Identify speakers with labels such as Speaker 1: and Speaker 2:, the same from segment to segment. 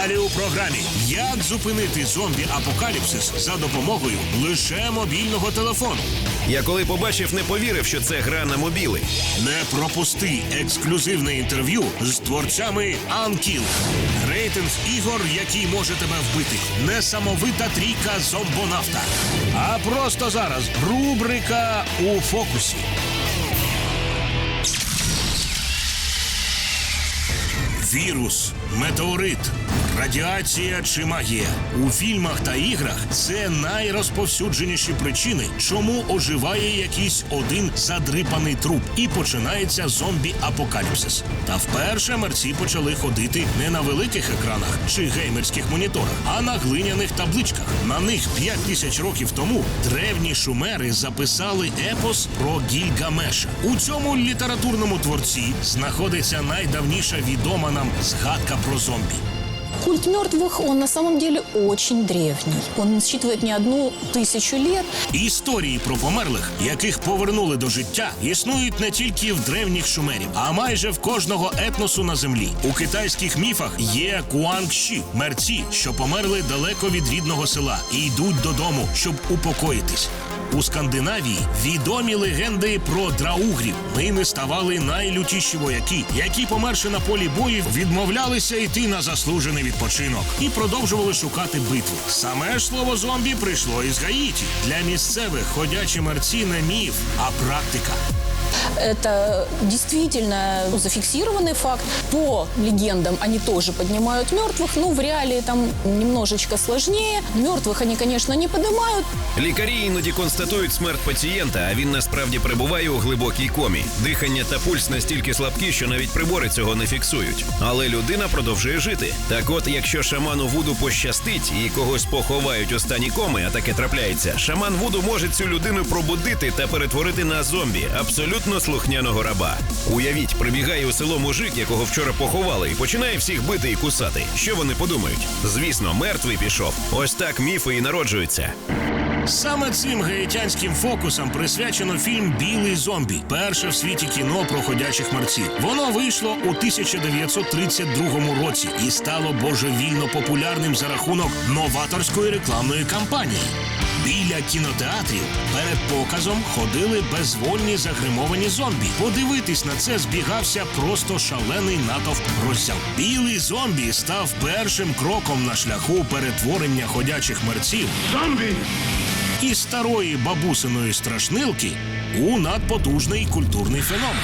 Speaker 1: Далі у програмі як зупинити зомбі апокаліпсис за допомогою лише мобільного телефону.
Speaker 2: Я коли побачив, не повірив, що це гра на мобіли.
Speaker 1: Не пропусти ексклюзивне інтерв'ю з творцями Анкіл. Рейтинг ігор, який може тебе вбити. Несамовита трійка зомбонавта. А просто зараз рубрика у фокусі. Вірус, метеорит, радіація чи магія у фільмах та іграх це найрозповсюдженіші причини, чому оживає якийсь один задрипаний труп і починається зомбі-апокаліпсис. Та вперше мерці почали ходити не на великих екранах чи геймерських моніторах, а на глиняних табличках. На них 5 тисяч років тому древні шумери записали епос про Гільгамеша. У цьому літературному творці знаходиться найдавніша відома нам згадка про зомбі.
Speaker 3: Культ мертвых, он на самом деле очень древний. Он насчитывает не одну тысячу лет.
Speaker 1: Історії про померлих, яких повернули до життя, існують не тільки в древніх шумерів, а майже в кожного етносу на землі. У китайських міфах є куангші мерці, що померли далеко від рідного села і йдуть додому, щоб упокоїтись. У Скандинавії відомі легенди про драугрів. Ними ставали найлютіші вояки, які, померши на полі бою, відмовлялися йти на заслужений відпочинок і продовжували шукати битви. Саме ж слово зомбі прийшло із Гаїті. Для місцевих ходячі мерці не міф, а практика.
Speaker 3: Это действительно зафиксированный факт. По легендам они тоже поднимают мертвых, но в реалии там немножечко сложнее. Мертвых они, конечно, не поднимают.
Speaker 2: Лікарі іноді констатують смерть пацієнта, а він насправді перебуває у глибокій комі. Дихання та пульс настільки слабкі, що навіть прибори цього не фіксують. Але людина продовжує жити. Так от, якщо шаману Вуду пощастить і когось поховають у стані коми, а таке трапляється, шаман Вуду може цю людину пробудити та перетворити на зомбі, абсолютно слухняного раба. Уявіть, прибігає у село мужик, якого вчора поховали, і починає всіх бити і кусати. Що вони подумають? Звісно, мертвий пішов. Ось так міфи і народжуються.
Speaker 1: Саме цим гаїтянським фокусам присвячено фільм Білий зомбі, перше в світі кіно про ходячих мерців. Воно вийшло у 1932 році і стало божевільно популярним за рахунок новаторської рекламної кампанії. Біля кінотеатрів перед показом ходили безвольні загримовані зомбі. Подивитись на це збігався просто шалений натовп роззяв. Білий зомбі став першим кроком на шляху перетворення ходячих мерців із старої бабусиної страшнилки у надпотужний культурний феномен.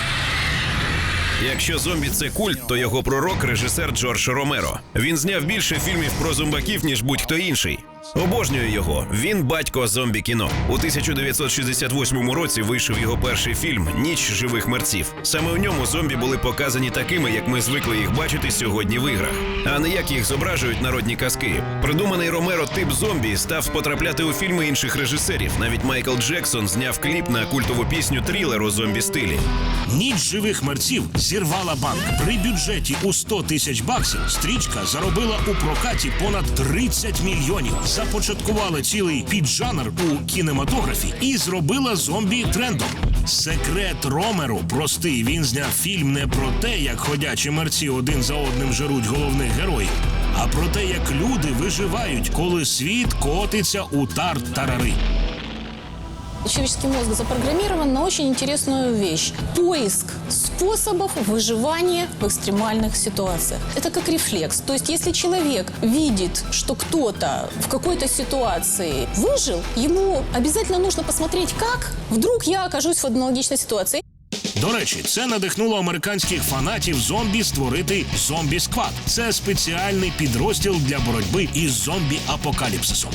Speaker 2: Якщо зомбі це культ, то його пророк режисер Джордж Ромеро. Він зняв більше фільмів про зомбаків, ніж будь-хто інший. Обожнюю його. Він батько зомбі кіно. У 1968 році вийшов його перший фільм Ніч живих мерців. Саме у ньому зомбі були показані такими, як ми звикли їх бачити сьогодні в іграх, а не як їх зображують народні казки. Придуманий Ромеро тип зомбі став потрапляти у фільми інших режисерів. Навіть Майкл Джексон зняв кліп на культову пісню трилер у зомбі стилі.
Speaker 1: Ніч живих мерців зірвала банк. При бюджеті у 100 тисяч баксів стрічка заробила у прокаті понад 30 мільйонів. Започаткувала цілий піджанр у кінематографі і зробила зомбі трендом. Секрет Ромеру простий. Він зняв фільм не про те, як ходячі мерці один за одним жируть головних героїв, а про те, як люди виживають, коли світ котиться у тар-тарари.
Speaker 3: Человеческий мозг запрограммирован на очень интересную вещь. Поиск способов выживания в экстремальных ситуациях. Это как рефлекс. То есть, если человек видит, что кто-то в какой-то ситуации выжил, ему обязательно нужно посмотреть, как вдруг я окажусь в аналогичной ситуации.
Speaker 1: До речі, це надихнуло американських фанатів зомбі створити зомбі сквад. Це спеціальний підрозділ для боротьби із зомбі-апокаліпсисом.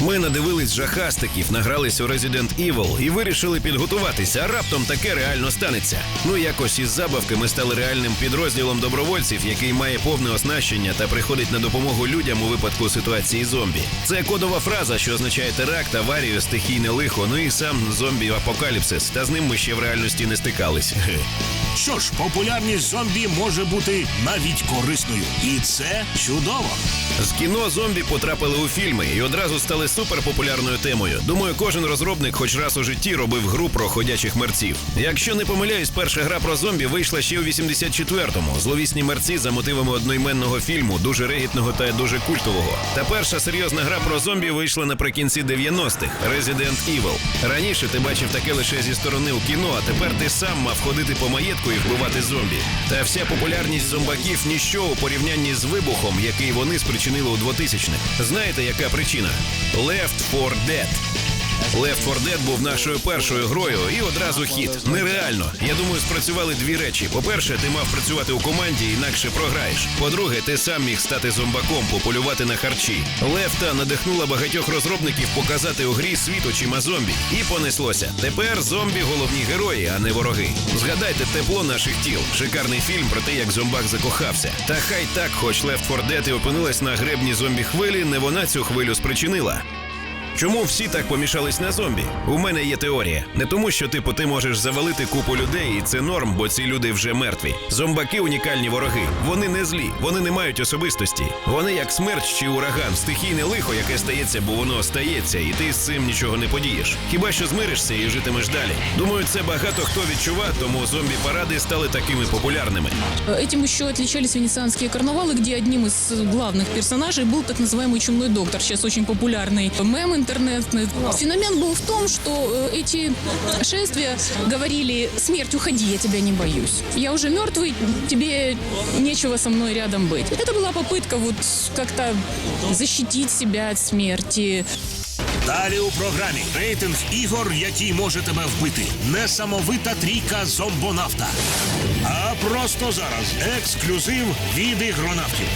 Speaker 2: Ми надивились жахастиків, награлись у Resident Evil і вирішили підготуватися, раптом таке реально станеться. Ну якось із забавки ми стали реальним підрозділом добровольців, який має повне оснащення та приходить на допомогу людям у випадку ситуації зомбі. Це кодова фраза, що означає теракт, аварію, стихійне лихо. Ну і сам зомбі-апокаліпсис. Та з ним ми ще в реальності не стикались.
Speaker 1: Що ж, популярність зомбі може бути навіть корисною, і це чудово.
Speaker 2: З кіно зомбі потрапили у фільми і одразу стали суперпопулярною темою. Думаю, кожен розробник хоч раз у житті робив гру про ходячих мерців. Якщо не помиляюсь, перша гра про зомбі вийшла ще у 84-му. Зловісні мерці за мотивами одноіменного фільму, дуже регітного та дуже культового. Та перша серйозна гра про зомбі вийшла наприкінці 90-х Resident Evil. Раніше ти бачив таке лише зі сторони у кіно, а тепер ти сам мав ходити по маєтку і вбивати зомбі. Та вся популярність зомбаків ніщо у порівнянні з вибухом, який вони спричинили у 2000-х. Знаєте, яка причина? Left 4 Dead. Left 4 Dead був нашою першою грою і одразу хіт. Нереально. Я думаю, спрацювали дві речі. По-перше, ти мав працювати у команді, інакше програєш. По-друге, ти сам міг стати зомбаком, пополювати на харчі. Лефта надихнула багатьох розробників показати у грі світ очима зомбі. І понеслося. Тепер зомбі головні герої, а не вороги. Згадайте тепло наших тіл. Шикарний фільм про те, як зомбак закохався. Та хай так, хоч Left 4 Dead і опинилась на гребні зомбі хвилі, не вона цю хвилю спричинила. Чому всі так помішались на зомбі? У мене є теорія. Не тому, що типу ти можеш завалити купу людей, і це норм, бо ці люди вже мертві. Зомбаки унікальні вороги. Вони не злі, вони не мають особистості. Вони як смерть чи ураган, стихійне лихо, яке стається, бо воно стається, і ти з цим нічого не подієш. Хіба що змиришся і житимеш далі? Думаю, це багато хто відчував, тому зомбі-паради стали такими популярними.
Speaker 3: Этим еще отличались венецианские карнавалы, где одним из главных персонажей был так называемый чумной доктор, сейчас очень популярный мем интернетный. Феномен был в том, что э, эти шествия говорили «Смерть, уходи, я тебя не боюсь. Я уже мертвый, тебе нечего со мной рядом быть». Это была попытка вот как-то защитить себя от смерти,
Speaker 1: Далі у програмі рейтинг ігор, який може тебе вбити. Несамовита трійка зомбонавта. А просто зараз ексклюзив від ігронавтів.